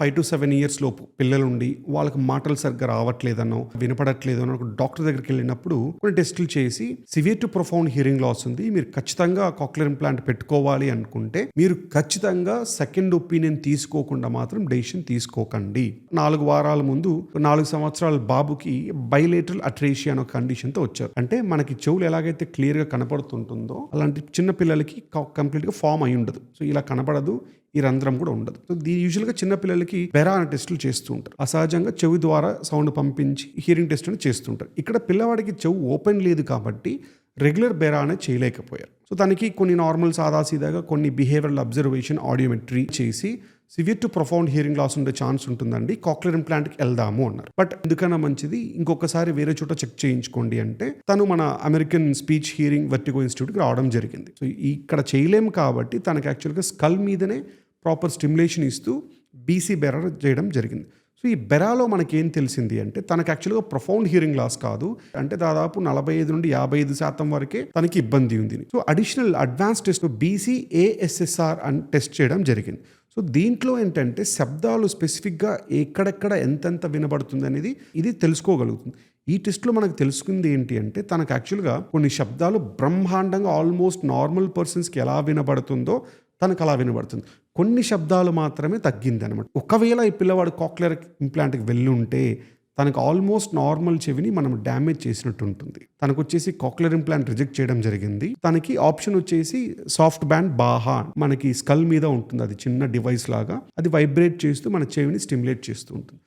Five to seven years లోపు పిల్లలుండి వాళ్ళకి మాటలు సరిగ్గా రావట్లేదనో వినపడట్లేదనో ఒక డాక్టర్ దగ్గరికి వెళ్ళినప్పుడు కొన్ని టెస్టులు చేసి severe to profound hearing loss ఉంది. మీరు ఖచ్చితంగా కాక్లర్ ఇంప్లాంట్ పెట్టుకోవాలి అనుకుంటే మీరు ఖచ్చితంగా సెకండ్ ఒపీనియన్ తీసుకోకుండా మాత్రం డెసిషన్ తీసుకోకండి. నాలుగు వారాల ముందు నాలుగు సంవత్సరాల బాబుకి బైలేటరల్ అట్రేషియా అనే కండిషన్తో వచ్చారు. అంటే మనకి చెవులు ఎలాగైతే క్లియర్గా కనపడుతుంటుందో అలాంటి చిన్న పిల్లలకి కంప్లీట్గా ఫామ్ అయి ఉండదు. సో ఇలా కనపడదు. ఈ రంధ్రం కూడా ఉండదు. సో దీ యూజువల్గా చిన్నపిల్లలకి బెరా అనే టెస్టులు చేస్తూ ఉంటారు. అసహజంగా చెవి ద్వారా సౌండ్ పంపించి హియరింగ్ టెస్ట్ అని చేస్తుంటారు ఇక్కడ పిల్లవాడికి చెవు ఓపెన్ లేదు కాబట్టి రెగ్యులర్ బెరా అనేది చేయలేకపోయారు. సో దానికి కొన్ని నార్మల్ సాదాసీదాగా కొన్ని బిహేవియరల్ అబ్జర్వేషన్ ఆడియోమెట్రీ చేసి severe to profound hearing loss ఉండే ఛాన్స్ ఉంటుందండి. కాక్లర్ ఇంప్లాంట్కి వెళ్దాము అన్నారు. బట్ ఎందుకన్నా మంచిది ఇంకొకసారి వేరే చోట చెక్ చేయించుకోండి అంటే తను మన అమెరికన్ స్పీచ్ హియరింగ్ వర్టిగో ఇన్స్టిట్యూట్కి రావడం జరిగింది. సో ఇక్కడ చేయలేము కాబట్టి తనకి యాక్చువల్గా స్కల్ మీదనే ప్రాపర్ స్టిమ్యులేషన్ ఇస్తూ బీసీ బెరర్ చేయడం జరిగింది. సో ఈ బెరాలో మనకి ఏం తెలిసింది అంటే తనకు యాక్చువల్గా ప్రొఫౌండ్ హియరింగ్ లాస్ కాదు. అంటే దాదాపు నలభై ఐదు నుండి యాభై ఐదు శాతం వరకే తనకి ఇబ్బంది ఉంది. So additional advance test BCASSR అని టెస్ట్ చేయడం జరిగింది. సో దీంట్లో ఏంటంటే శబ్దాలు స్పెసిఫిక్గా ఎక్కడెక్కడ ఎంతెంత వినబడుతుంది అనేది ఇది తెలుసుకోగలుగుతుంది. ఈ టెస్ట్లో మనకు తెలుసుకుంది ఏంటి అంటే తనకు యాక్చువల్గా కొన్ని శబ్దాలు బ్రహ్మాండంగా ఆల్మోస్ట్ నార్మల్ పర్సన్స్కి ఎలా వినబడుతుందో తనకు అలా వినబడుతుంది. కొన్ని శబ్దాలు మాత్రమే తగ్గింది అనమాట ఒకవేళ ఈ పిల్లవాడు కాక్లర్ ఇంప్లాంట్కి వెళ్ళి ఉంటే తనకు ఆల్మోస్ట్ నార్మల్ చెవిని మనం డ్యామేజ్ చేసినట్టు ఉంటుంది. తనకు వచ్చేసి కాక్లర్ ఇంప్లాంట్ రిజెక్ట్ చేయడం జరిగింది. తనకి ఆప్షన్ వచ్చేసి సాఫ్ట్ బ్యాండ్ బాహా మనకి స్కల్ మీద ఉంటుంది. అది చిన్న డివైస్ లాగా. అది వైబ్రేట్ చేస్తూ మన చెవిని స్టిమ్యులేట్ చేస్తూ ఉంటుంది.